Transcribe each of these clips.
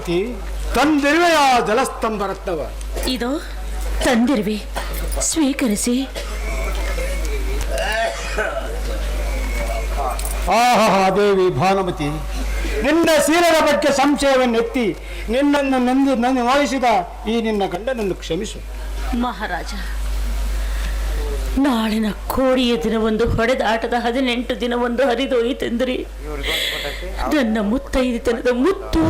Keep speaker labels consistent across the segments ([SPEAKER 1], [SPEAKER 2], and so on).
[SPEAKER 1] ಭಾನುಮತಿ ತಂದಿರುವೆಯ ಜಲಸ್ತಂಭ ರತ್ನವ
[SPEAKER 2] ಇದು ತಂದಿರುವೆ ಸ್ವೀಕರಿಸಿ.
[SPEAKER 1] ಆಹಾ ದೇವಿ ಭಾನುಮತಿ ನಿನ್ನ ಸೀರದ ಬಗ್ಗೆ ಸಂಶಯವನ್ನೆತ್ತಿ ನಿನ್ನನ್ನು ನಂದು ನನ್ನ ವಾಯಿಸಿದ ಈ ನಿನ್ನ ಗಂಡನನ್ನು ಕ್ಷಮಿಸು.
[SPEAKER 2] ಮಹಾರಾಜ ನಾಳಿನ ಕೋಡಿಯ ದಿನವೊಂದು ಹೊಡೆದಾಟದ ಹದಿನೆಂಟು ದಿನವೊಂದು ಹರಿದೋಯಿತೆಂದ್ರಿ ನನ್ನ ಮುತ್ತೈದಿತನದ ಮುತ್ತು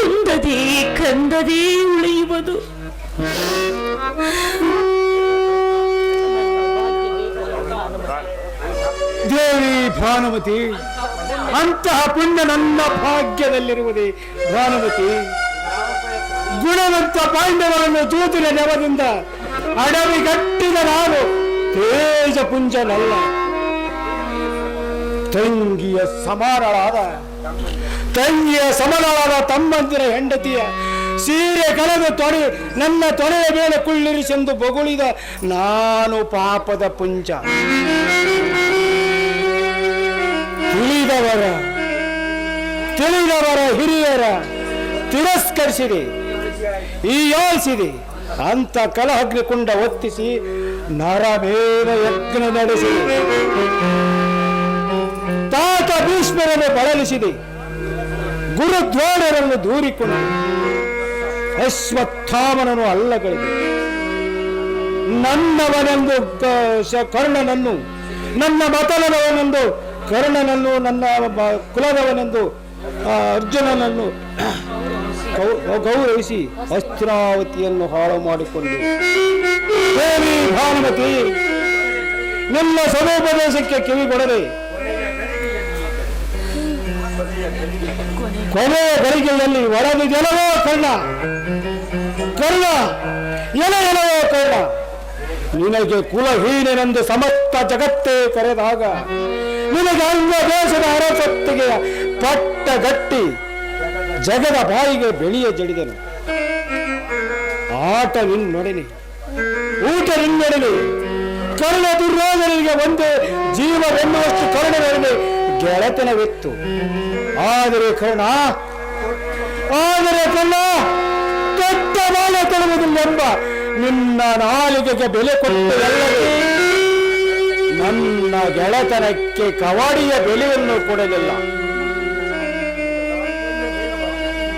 [SPEAKER 2] ಕುಂದದೇ ಕಂದದೇ ಉಳಿಯುವುದು
[SPEAKER 1] ದೇವಿ ಭಾನುಮತಿ ಅಂತಹ ಪುಣ್ಯ ನನ್ನ ಭಾಗ್ಯದಲ್ಲಿರುವುದೇ ಭಾನುಮತಿ ಗುಣವಂತ ಪಾಂಡವರನ್ನು ಜೂತಿನ ನೆವದಿಂದ ಅಡವಿಗಟ್ಟಿದ ನಾನು ತೇಜಪುಂಜನಲ್ಲ ತಂಗಿಯ ಸಮಾನಳಾದ ತಂಗಿಯ ಸಮನಾದ ತಮ್ಮಂದಿರ ಹೆಂಡತಿಯ ಸೀರೆ ಕಳೆದು ತೊಡೆ ನನ್ನ ತೊಡೆಯ ಮೇಲೆ ಕುಳ್ಳಿರಿಸೆಂದು ಬೊಗುಳಿದ ನಾನು ಪಾಪದ ಪುಂಜ ತಿಳಿದವರ ತಿಳಿದವರ ಹಿರಿಯರ ತಿರಸ್ಕರಿಸಿರಿ, ಈ ಯೋಳಿಸಿರಿ. ಅಂತ ಕಲಹಗ್ನಿಕುಂಡ ಒತ್ತಿಸಿ ನರಮೇಧ ಯಜ್ಞ ನಡೆಸಿದೆ ತಾತ ಭೀಷ್ಮರನ್ನು ಬಳಲಿಸಿದೆ. ಗುರುದ್ವಾರರನ್ನು ದೂರಿಕೊಂಡು ಅಶ್ವತ್ಥಾಮನನು ಅಲ್ಲಗಳಿದೆ ನನ್ನವನೆಂದು ಕರ್ಣನನ್ನು, ನನ್ನ ಮತಲದವನೆಂದು ಕರ್ಣನನ್ನು, ನನ್ನ ಕುಲದವನೆಂದು ಅರ್ಜುನನನ್ನು ಗೌರವಿಸಿ ಅಸ್ತ್ರಾವತಿಯನ್ನು ಹಾಳು ಮಾಡಿಕೊಂಡು. ದೇವಿ ಭಾನುಮತಿ ನಿಮ್ಮ ಸಮೋಪದೇಶಕ್ಕೆ ಕಿವಿಗೊಡದೆ ಕೊನೆಯ ಗಳಿಗೆಯಲ್ಲಿ ಒಳಗಿದೆಲ್ಲವೋ ಕರ್ಣ. ಕರ್ಣ, ಎಲ ಎಲವೋ ಕರ್ಣ. ನಿನಗೆ ಕುಲಹೀನನೆಂದು ಸಮಸ್ತ ಜಗತ್ತೇ ಕರೆದಾಗ, ನಿನಗೆ ಅಂಗ ದೇಶದ ಅರಸತ್ತಿಗೆ ಪಟ್ಟ ಗಟ್ಟಿ ಜಗದ ಬಾಯಿಗೆ ಬೆಳೆಯ ಜಡಿದನು. ಆಟ ನಿನ್ನೊಡನೆ, ಊಟ ನಿನ್ನೊಡನೆ, ಕರ್ಣ ದುರ್ಯೋಧನಿಗೆ ಒಂದು ಜೀವವೆನ್ನುವಷ್ಟು ಕರುಣೆಗಳಲ್ಲಿ ಗೆಳತನವಿತ್ತು. ಆದರೆ ಕರ್ಣ ಆದರೆ ಕರ್ಣ ದೊಡ್ಡ ಬಾಲ ತರುವುದಿಲ್ಲೆಂಬ ನಿನ್ನ ನಾಲಿಗೆಗೆ ಬೆಲೆ ಕೊಟ್ಟು ನನ್ನ ಗೆಳೆತನಕ್ಕೆ ಕವಾಡಿಯ ಬೆಲೆಯನ್ನು ಕೊಡಲಿಲ್ಲ.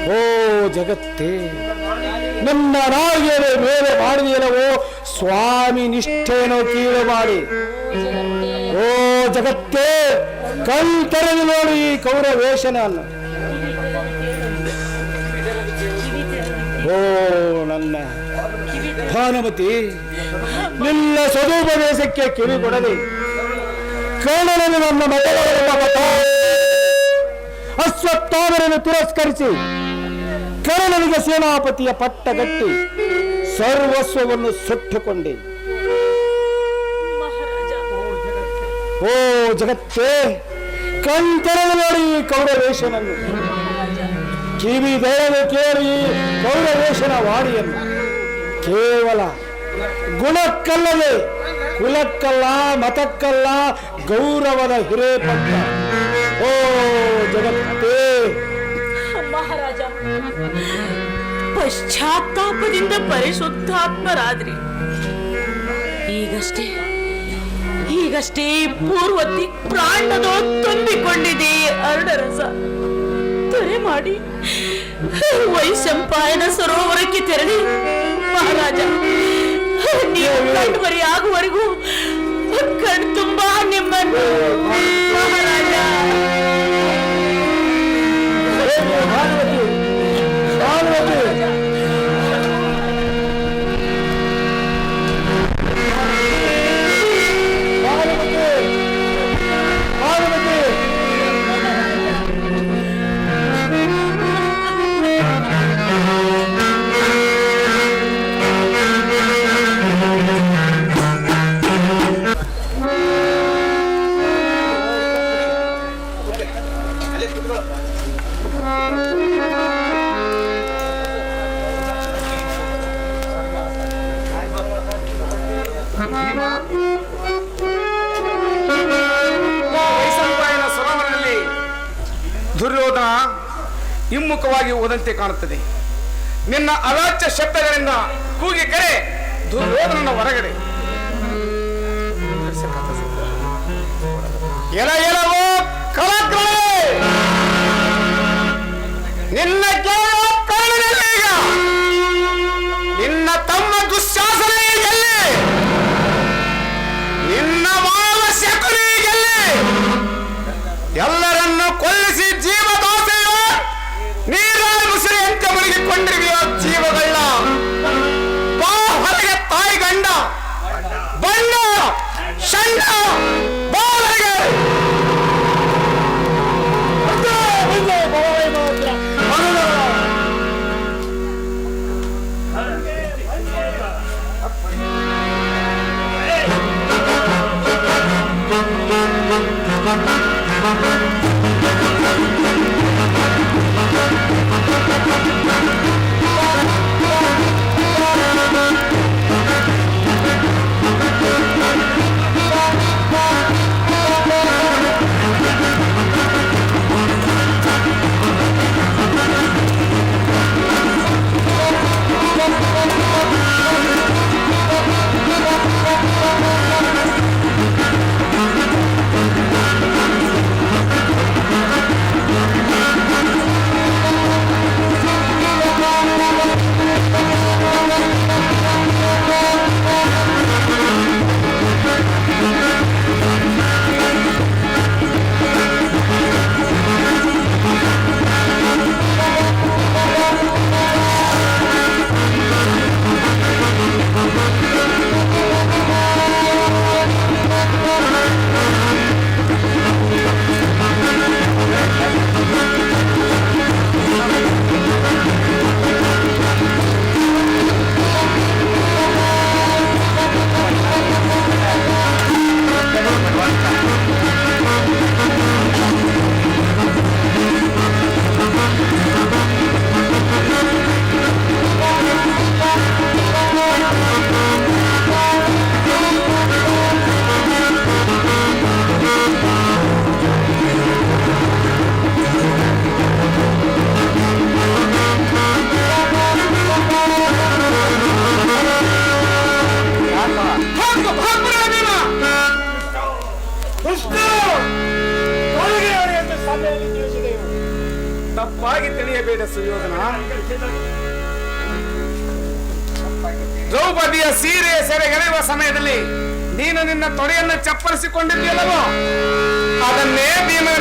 [SPEAKER 1] ಓ ಜಗತ್ತೇ, ನನ್ನ ನಾಲಿಗೆ ಬೇರೆ ಮಾಡಿದೆಯಲ್ಲವೋ ಸ್ವಾಮಿ ನಿಷ್ಠೆಯನ್ನು ಕೀಳು ಮಾಡಿ ಓ ಜಗತ್ತೇ ಕಣ್ ತೆರೆದು ನೋಡಿ ಈ ಕೌರವೇಶನನ್ನು ಓ ನನ್ನ ಭಾನುಮತಿ ನಿನ್ನ ಸ್ವರೂಪದೇಶಕ್ಕೆ ಕಿವಿ ಕೊಡಲಿ. ಕರ್ಣನನ್ನು ನನ್ನ ಮತಗಳನ್ನು ಮತ. ಅಶ್ವತ್ಥಾಮರನ್ನು ತಿರಸ್ಕರಿಸಿ. ಕರ್ಣನಿಗೆ ಸೇನಾಪತಿಯ ಪಟ್ಟಗಟ್ಟಿ ಸರ್ವಸ್ವವನ್ನು ಸುಟ್ಟುಕೊಂಡೆ. ಓ ಜಗತ್ತೇ ಕಣ್ತೆರೆದು ನೋಡಿ ಈ ಕೌರವೇಶನನ್ನು. ಕಿವಿ ಬೆಳೆದು ಕೇಳಿ ಕೌರವೇಶನ ವಾಣಿಯನ್ನು. ಕೇವಲ ಗುಣಕ್ಕಲ್ಲದೆ ಕುಲಕ್ಕಲ್ಲ, ಮತಕ್ಕಲ್ಲ, ಗೌರವದ ಹಿರೇಪಟ್ಟ ಓ ಜಗತ್ತೇ.
[SPEAKER 2] ಮಹಾರಾಜ, ಪಶ್ಚಾತ್ತಾಪದಿಂದ ಪರಿಶುದ್ಧಾತ್ಮರಾದ್ರಿ. ಈಗಷ್ಟೇ ಈಗಷ್ಟೇ ಪೂರ್ವತಿ ಪ್ರಾಣದೋ ತುಂಬಿಕೊಂಡಿದೆ, ಅರುಣರಸ. ತ್ವರೆ ಮಾಡಿ. ವೈಶಂಪಾಯನ ಸರೋವರಕ್ಕೆ ತೆರಳಿ. ಮಹಾರಾಜ, ನೀವು ಕಣ್ಮರಿ ಆಗುವವರೆಗೂ ಕಣ್ ತುಂಬಾ ನಿಮ್ಮನ್ನು. ಮಹಾರಾಜ.
[SPEAKER 1] ಭಾಗವತಿ ಭಾನುಮತಿ.
[SPEAKER 3] ದುರ್ಯೋಧನ ಹಿಮ್ಮುಖವಾಗಿ ಹೋದಂತೆ ಕಾಣುತ್ತದೆ. ನಿನ್ನ ಅಲಾಚ್ಯ ಶಬ್ದಗಳಿಂದ ಕೂಗಿ ಕರೆ ದುರ್ಯೋಧನನ ಹೊರಗಡೆ. ಎಲ ಎಲವೋ ಕಳಕಳೆ ನಿನ್ನ ನಿನ್ನ ತೊಡೆಯನ್ನು ಚಪ್ಪರಿಸಿಕೊಂಡಿದ್ದೀಯಲ್ಲವೋ? ಅದನ್ನೇ ಭೀಮನ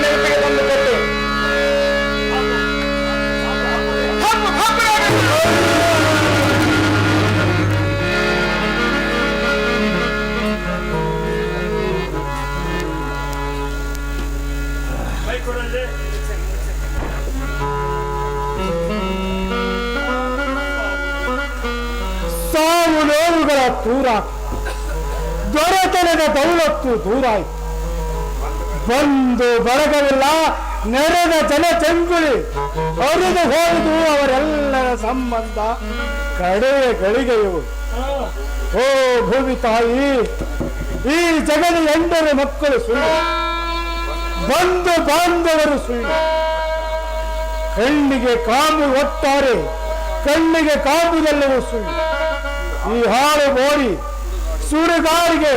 [SPEAKER 1] ದೌಲತ್ತು ಆಯ್ತು. ಬಂದು ಬರಗವಿಲ್ಲ, ನೆರೆದ ಜನ ಚೆಂಗುಳಿ ಅರಿದು ಹೋಗುದು ಅವರೆಲ್ಲರ ಸಂಬಂಧ. ಕಡೆಯ ಗಳಿಗೆಯು ಓ ಭೂಮಿ ತಾಯಿ, ಈ ಜಗದ ಎಂಟರು ಮಕ್ಕಳು ಸುಳ್ಳು. ಬಂದು ಬಾಂಧವರು ಸುಳ್ಳು. ಕಣ್ಣಿಗೆ ಕಾಮು ಒಟ್ಟಾರೆ, ಕಣ್ಣಿಗೆ ಕಾಮುದೆಲ್ಲವೂ ಸುಳ್ಳು. ಈ ಹಾಳು ಮೋಡಿ ಸುಡುಗಾರಿಗೆ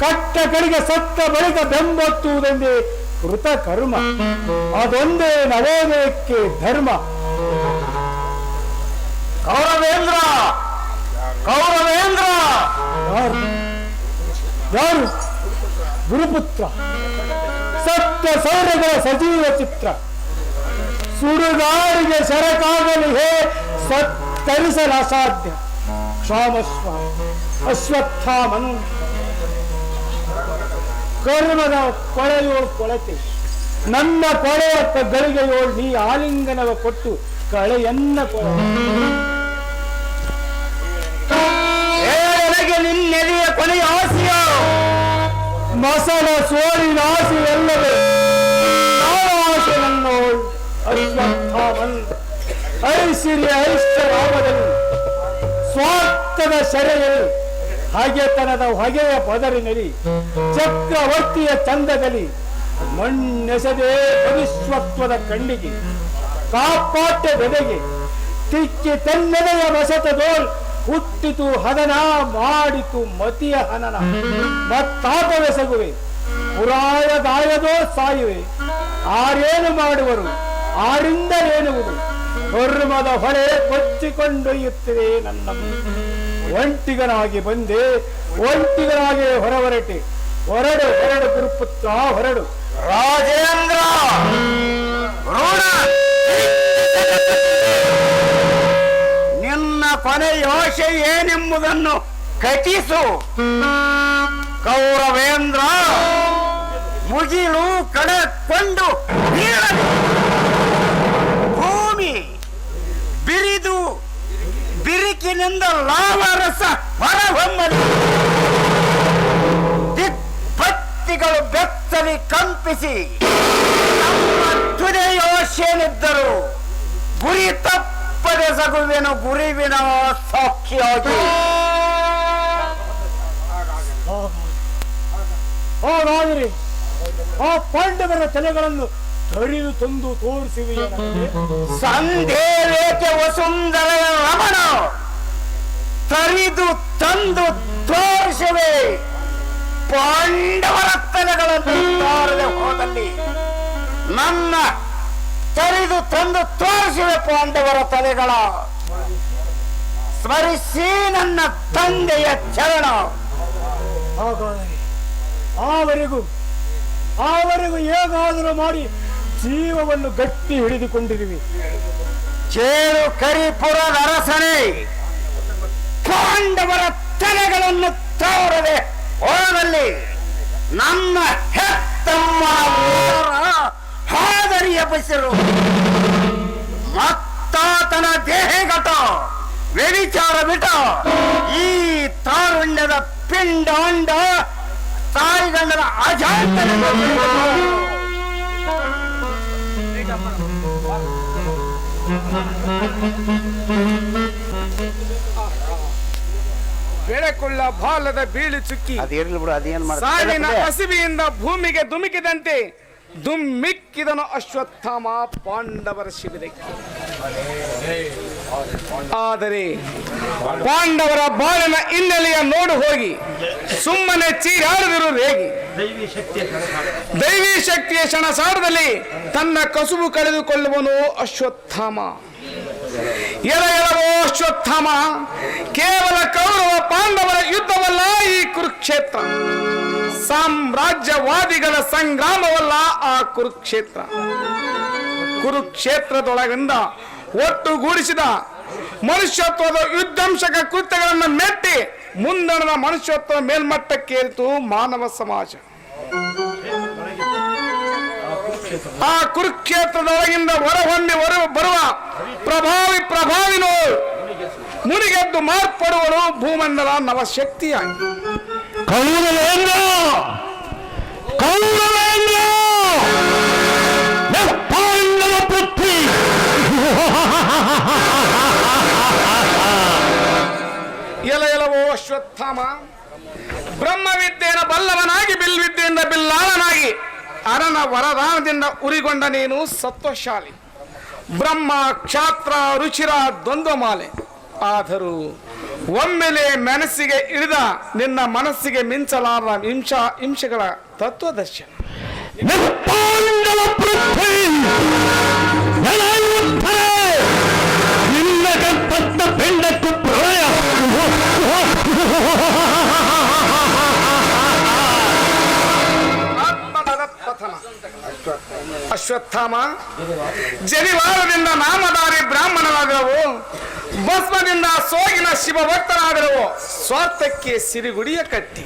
[SPEAKER 1] ಕಟ್ಟ ಕಡೆಗೆ ಸತ್ತ ಬಳಿಕ ಬೆಂಬತ್ತುವುದೆಂದೇ ಕೃತ ಕರ್ಮ. ಅದೊಂದೇ ನವೋದಯಕ್ಕೆ ಧರ್ಮ. ಕೌರವೇಂದ್ರ! ಕೌರವೇಂದ್ರ! ಯಾರು? ಗುರುಪುತ್ರ. ಸತ್ಯ ಸೌರ್ಯಗಳ ಸಜೀವ ಚಿತ್ರ. ಸುಡುಗಾರಿಗೆ ಸರಕಾಗಲಿ ಹೇ ಸತ್ತರಿಸಲು ಅಸಾಧ್ಯ. ಕ್ಷಾಮಸ್ವ ಅಶ್ವತ್ಥಾಮನು. ಕರ್ಮದ ಕೊಳೆಯೋಳು ಕೊಳತೆ ನನ್ನ ಕೊಳೆಯ ಕ- ಗಳಿಗೆಯೋಳು ನೀ ಆಲಿಂಗನವ ಕೊಟ್ಟು ಕಳೆಯನ್ನ ಕೊಳೆ ಏ ನನಗೆ ನಿನ್ನೆದೆಯ ಕೊನೆಯ ಆಸೆಯ ಮಸಲ ಸೋಲಿನ ಆಸೆ ಎಲ್ಲವೇ ಆಸೆ ನನ್ನೋಳ್ ಅಶ್ವತ್ಥಾಮನ್ ಐಶ್ವರ್ಯ ಐಶ್ವರಾಮದಲ್ಲಿ ಸ್ವಾರ್ಥದ ಸೆರೆಯಲ್ಲಿ ಹಾಗೆತನದ ಹೊಗೆಯ ಪದರಿನಲ್ಲಿ, ಚಕ್ರವರ್ತಿಯ ಚಂದದಲ್ಲಿ ಮಣ್ಣೆಸದೆ ಮನುಷ್ವತ್ವದ ಕಣ್ಣಿಗೆ, ಕಾಪಾಟ್ಯ ಬೆದೆಗೆ, ತಿಕ್ಕಿ ತನ್ನೆದೆಯ ವಸತ ದೋಲ್ ಹುಟ್ಟಿತು ಹದನ ಮಾಡಿತು ಮತಿಯ ಹನನ. ಮತ್ತಾತವೆಸಗುವೆ ಪುರಾಯದಾಯದೋ ಸಾಯುವೆ. ಆರೇನು ಮಾಡುವರು ಆರಿಂದ ಏನುವುದು ಕರ್ಮದ ಹೊಳೆ ಕೊಚ್ಚಿಕೊಂಡೊಯ್ಯುತ್ತಿದೆ ನನ್ನ ಒಂಟಿಗನಾಗಿ ಬಂದೆ, ಒಂಟಿಗನಾಗಿ ಹೊರಹೊರಟೆ. ಹೊರಡು ಹೊರಡು ತಿರುಪುತ್ತ ಹೊರಡು.
[SPEAKER 4] ರಾಜೇಂದ್ರ! ನಿನ್ನ ಕೊನೆ ಯೋಶೆ ಏನೆಂಬುದನ್ನು ಕಟಿಸು ಕೌರವೇಂದ್ರ, ಮುಗಿಲು ಕಡೆಕೊಂಡು ಬೀಳಲಿ. ಭೂಮಿ ಬಿರಿದು ಬಿರುಕಿನಿಂದ ಲಾವರಸ ಹೊರಹೊಮ್ಮಲಿ ದಿಕ್ಪತ್ತಿಗಳು ಬೆತ್ತಲಿ ಕಂಪಿಸಿ. ನಮ್ಮ ತುರೆಯೋಶೇನಿದ್ದರು ಗುರಿ ತಪ್ಪದೆ ಸಗುವಿನ ಗುರಿವಿನ ಸಾಕ್ಷಿಯಾಗಿ
[SPEAKER 1] ಓ ರಾಜರಿ ಆ ಪಾಂಡವರ ತಲೆಗಳನ್ನು ಹರಿದು ತಂದು ತೋರಿಸಿವೆ ಸಂಧೇ
[SPEAKER 4] ಸಂದೇವೇಕೆ ವಸುಂಧರ ರಮಣ? ತರಿದು ತಂದು ತೋರಿಸುವೆ. ಪಾಂಡವರ ತಲೆಗಳನ್ನು ತಾರದೆ ಹೋದಲ್ಲಿ. ನನ್ನ ತರಿದು ತಂದು ತೋರಿಸುವೆ ಪಾಂಡವರ ತಲೆಗಳ. ಸ್ಮರಿಸಿ ನನ್ನ ತಂದೆಯ ಚರಣ.
[SPEAKER 1] ಆವರೆಗೂ ಆವರೆಗೂ ಹೇಗಾದರೂ ಮಾಡಿ ಜೀವವನ್ನು ಗಟ್ಟಿ ಹಿಡಿದುಕೊಂಡಿರುವೆ.
[SPEAKER 4] ಚೇರು ಕರಿಪುರದ ಅರಸನೇ ಪಾಂಡವರ ತಲೆಗಳನ್ನು ತೋರದೆ ಹೋದಲ್ಲಿ ನಮ್ಮ ಹೆತ್ತಮ್ಮ ಹಾದರಿಯ ಬಸಿರು. ಮತ್ತಾತನ ದೇಹಗಟ ವ್ಯವಿಚಾರ ಬಿಟ. ಈ ತಾರುಣ್ಯದ ಪಿಂಡಾಂಡ ತಾಯಿಗಂಡನ ಅಜಾಂತನ
[SPEAKER 3] ಬೆಳಕುಳ್ಳ ಬಾಲದ ಬೀಳು ಚುಕ್ಕಿ.
[SPEAKER 4] ಅದಿರ್ಲಿ ಬಿಡು ಅದೇನ್
[SPEAKER 3] ಸಾವಿನ ಹಸಿವೆಯಿಂದ ಭೂಮಿಗೆ ಧುಮುಕಿದಂತೆ ಧುಮ್ಮಿಕ್ಕಿದನು ಅಶ್ವತ್ಥಾಮ ಪಾಂಡವರ ಶಿಬಿರಕ್ಕೆ ಆದರೆ ಪಾಂಡವರ ಬಾಳನ ಹಿನ್ನೆಲೆಯ ನೋಡು ಹೋಗಿ ಸುಮ್ಮನೆ ಚೀರಾಡದಿರು ರೇಗಿ. ದೈವಿ ಶಕ್ತಿಯ ಕ್ಷಣ ಸಾರದಲ್ಲಿ ತನ್ನ ಕಸುಬು ಕಳೆದುಕೊಳ್ಳುವನು ಅಶ್ವತ್ಥಾಮ. ಎಲ ಎಲವೋ ಕೇವಲ ಕೌರವ ಪಾಂಡವರ ಯುದ್ಧವಲ್ಲ, ಈ ಕುರುಕ್ಷೇತ್ರ. ಸಾಮ್ರಾಜ್ಯವಾದಿಗಳ ಸಂಗ್ರಾಮವಲ್ಲ ಆ ಕುರುಕ್ಷೇತ್ರ. ಕುರುಕ್ಷೇತ್ರದೊಳಗಿಂದ ಒಟ್ಟುಗೂಡಿಸಿದ ಮನುಷ್ಯತ್ವದ ಯುದ್ಧಾಂಶಕ ಕೃತ್ಯಗಳನ್ನು ಮೆಟ್ಟಿ ಮುಂದಣದ ಮನುಷ್ಯತ್ವ ಮೇಲ್ಮಟ್ಟಕ್ಕೇರಿತು ಮಾನವ ಸಮಾಜ. ಆ ಕುರುಕ್ಷೇತ್ರದೊಳಗಿಂದ ಹೊರಹೊಮ್ಮಿ ಹೊರ ಬರುವ ಪ್ರಭಾವಿ ಪ್ರಭಾವಿನೋ ಮುನಿಗೆದ್ದು ಮಾರ್ಪಡುವಳು ಭೂಮಂಡಲ ನವಶಕ್ತಿಯಾಗಿ.
[SPEAKER 1] ಕೌರವೇಂದ್ರ! ಕೌರವೇಂದ್ರ! ಪುತ್ರಿ
[SPEAKER 3] ಎಲ ಎಲವೋ ಅಶ್ವತ್ಥಾಮ. ಬ್ರಹ್ಮವಿದ್ಯೆಯ ಬಲ್ಲವನಾಗಿ ಬಿಲ್ವಿದ್ಯೆಯಿಂದ ಬಿಲ್ಲಾಳನಾಗಿ. ಅರನ ವರದಾನದಿಂದ ಉರಿಗೊಂಡ ನೀನು ಸತ್ವಶಾಲಿ. ಬ್ರಹ್ಮ, ಕ್ಷಾತ್ರ, ರುಚಿರ, ದ್ವಂದ್ವಮಾಲೆ. ಆದರೂ ಒಮ್ಮೆಲೆ ಮನಸ್ಸಿಗೆ ಇಳಿದ ನಿನ್ನ ಮನಸ್ಸಿಗೆ ಮಿಂಚಲಾರದ ಹಿಂಸ, ಹಿಂಸೆಗಳ ತತ್ವದರ್ಶನ.
[SPEAKER 1] ನಿನ್ನ
[SPEAKER 3] ಅಶ್ವತ್ಥಾಮ ಜನಿವಾರದಿಂದ ನಾಮಧಾರಿ ಬ್ರಾಹ್ಮಣರಾದವು ಭಸ್ಮದಿಂದ ಸೋಗಿನ ಶಿವ ಭಕ್ತರಾದವು ಸ್ವಾರ್ಥಕ್ಕೆ ಸಿರಿಗುಡಿಯ ಕಟ್ಟಿ.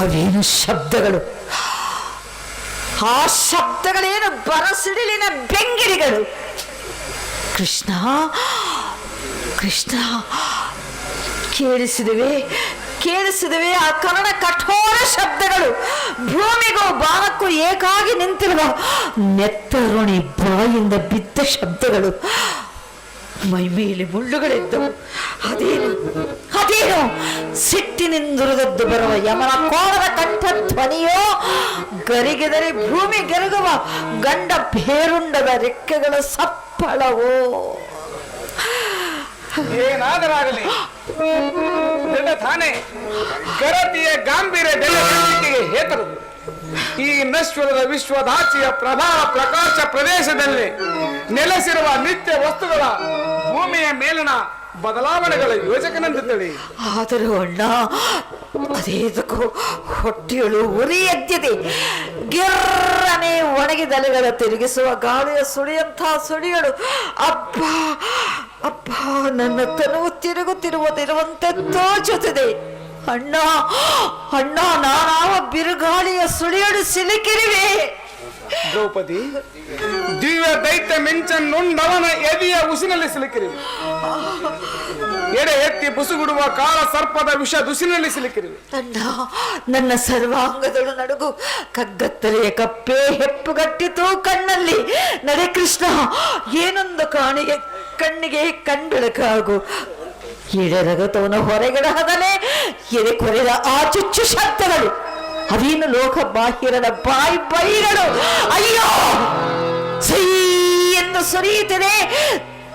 [SPEAKER 5] ಅವೇನು ಪೃಥ್ವಿ ಆ ಶಬ್ದಗಳೇನು ಬರಸಿಡಿಲಿನ ಬೆಂಗಿರಿಗಳು. ಕೃಷ್ಣ ಕೃಷ್ಣ, ಕೇಳಿಸಿದವೆ ಕೇಳಿಸಿದವೆ ಆ ಕನ್ನಡ ಕಠೋರ ಶಬ್ದಗಳು. ಭೂಮಿಗೂ ಬಾಣಕ್ಕೂ ಏಕಾಗಿ ನಿಂತಿರುವ ನೆತ್ತರುಣಿ ಬಾಯಿಂದ ಬಿದ್ದ ಶಬ್ದಗಳು. ಮೈ ಮೇಲೆ ಮುಳ್ಳುಗಳೆದ್ದವು. ಅದೇನು ಅದೇನು? ಸಿಟ್ಟಿನಿಂದುರಿದದ್ದು ಬರುವ ಯಮನ ಕೋಣದ ಕಂಠ ಧ್ವನಿಯೋ, ಗರಿಗೆದರಿ ಭೂಮಿ ಗೆರಗುವ ಗಂಡ ಬೇರುಂಡದ ರೆಕ್ಕೆಗಳ ಸಪ್ಪಳವೋ.
[SPEAKER 3] ಏನಾದರಾಗಲಿ? ತಾನೆ ಗರತಿಯ ಗಾಂಭೀರ್ಯ ಹೇತರು. ಈ ನಶ್ವರದ ವಿಶ್ವದಾಚಿಯ ಪ್ರಭಾವ ಪ್ರಕಾಶ ಪ್ರದೇಶದಲ್ಲಿ ನೆಲೆಸಿರುವ ನಿತ್ಯ ವಸ್ತುಗಳ ಭೂಮಿಯ ಮೇಲಿನ ಬದಲಾವಣೆಗಳ ಯೋಜಕನೆಂದು ತಿಳಿ.
[SPEAKER 5] ಆದರೂ ಅಣ್ಣ, ಅದೇದಕ್ಕೂ ಹೊಟ್ಟೆಯಳು ಉರಿ ಎದ್ದಿದೆ. ಗಿರ್ರನೆ ಒಣಗಿದಲೆಗಳ ತಿರುಗಿಸುವ ಗಾಳಿಯ ಸುಳಿಯಂಥ ಸುಳಿಯಳು. ಅಪ್ಪ ಅಪ್ಪ ನನ್ನ ತನುವು ತಿರುಗುತ್ತಿರುವುದಿರುವಂತೆ ತೋಚುತ್ತಿದೆ ಅಣ್ಣ ಅಣ್ಣ, ನಾನಾವ ಬಿರುಗಾಳಿಯ ಸುಳಿಯಳು ಸಿಲುಕಿರುವೆ.
[SPEAKER 3] ದ್ರೌಪದಿ, ದಿವ್ಯ ದೈತ್ಯ ಮಿಂಚನ್ನುಂಡವನ ಎದೆಯ ಉಸಿನಲ್ಲಿ ಸಿಲುಕಿರಿ. ಎಡೆ ಎತ್ತಿ ಬುಸುಗುಡುವ ಕಾಲ ಸರ್ಪದ ವಿಷ ದುಸಿನಲ್ಲಿ ಸಿಲುಕಿರಿ.
[SPEAKER 5] ತಂಡ ನನ್ನ ಸರ್ವಾಂಗದಳು ನಡುಗು ಕಗ್ಗತ್ತಲೆಯ ಕಪ್ಪೆ ಹೆಪ್ಪುಗಟ್ಟಿತು ಕಣ್ಣಲ್ಲಿ. ನಡೆ ಕೃಷ್ಣ, ಏನೊಂದು ಕಾಣಿಗೆ, ಕಣ್ಣಿಗೆ ಕಂಡಳಕಾಗು ಎಡೆರಗತವನ ಹೊರಗಡೆ ಹದನೆ ಎದೆ ಕೊರೆದ ಆ ಚುಚ್ಚು ಶಬ್ದಗಳು. ಅದೇನು ಲೋಕ ಬಾಹಿರದ ಬಾಯಿ ಬೈಗಳು ಅಯ್ಯೋ! ಸೈ ಎಂದು ಸುರಿಯುತ್ತಿದೆ.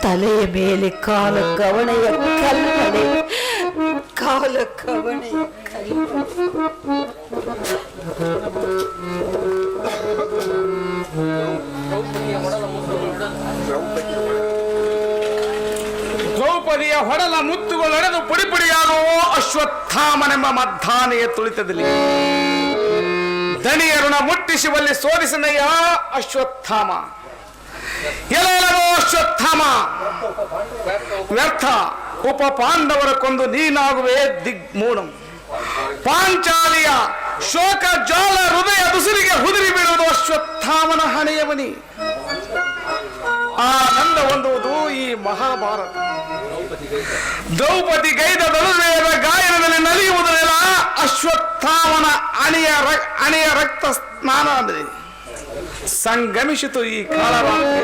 [SPEAKER 5] ತಲೆಯ ಮೇಲೆ ಕಾಲ ಕವಣೆಯ ಕಲ್ಪನೆ ಕಾಲ ಕವಣೆಯ
[SPEAKER 3] ದ್ರೌಪದಿಯ ಹೊಡಲ ಮುತ್ತುಗಳಡೆದು ಪುಡಿ ಪುಡಿಯಾಗುವ ಅಶ್ವತ್ಥಾಮನೆಂಬ ಮಧ್ಯಾಹ್ನೆಯ ತುಳಿತದಲ್ಲಿ. ದಣಿಯರುಣ ಮುಟ್ಟಿಸುವಲ್ಲಿ ಸೋಲಿಸನಯ್ಯ ಅಶ್ವತ್ಥಾಮ. ಎಲ್ಲವೋ ಅಶ್ವತ್ಥಾಮ. ವ್ಯರ್ಥ. ಉಪ ಪಾಂಡವರ ಕೊಂದು ನೀನಾಗುವೆ ದಿಗ್ಮೂಢಂ ಪಾಂಚಾಲಿಯ ಶೋಕ ಜ್ವಾಲ ಹೃದಯ ಉಸಿರಿಗೆ ಹುದುರಿ ಬೀಳುವುದು ಅಶ್ವತ್ಥಾಮನ ಹಣೆಯವನಿ ಆನಂದ ಹೊಂದುವುದು ಈ ಮಹಾಭಾರತ. ದ್ರೌಪದಿ ಗೈದ ಧನುರ್ವೇದ ಗಾಯನದಲ್ಲಿ ನಲಿಯುವುದರೆಲ್ಲ ಅಶ್ವತ್ಥಾಮನ ಅಣಿಯ ಅಣಿಯ ರಕ್ತ ಸ್ನಾನ ಅಂದರೆ ಸಂಗಮಿಸಿತು ಈ ಕಾಲರಾತ್ರಿ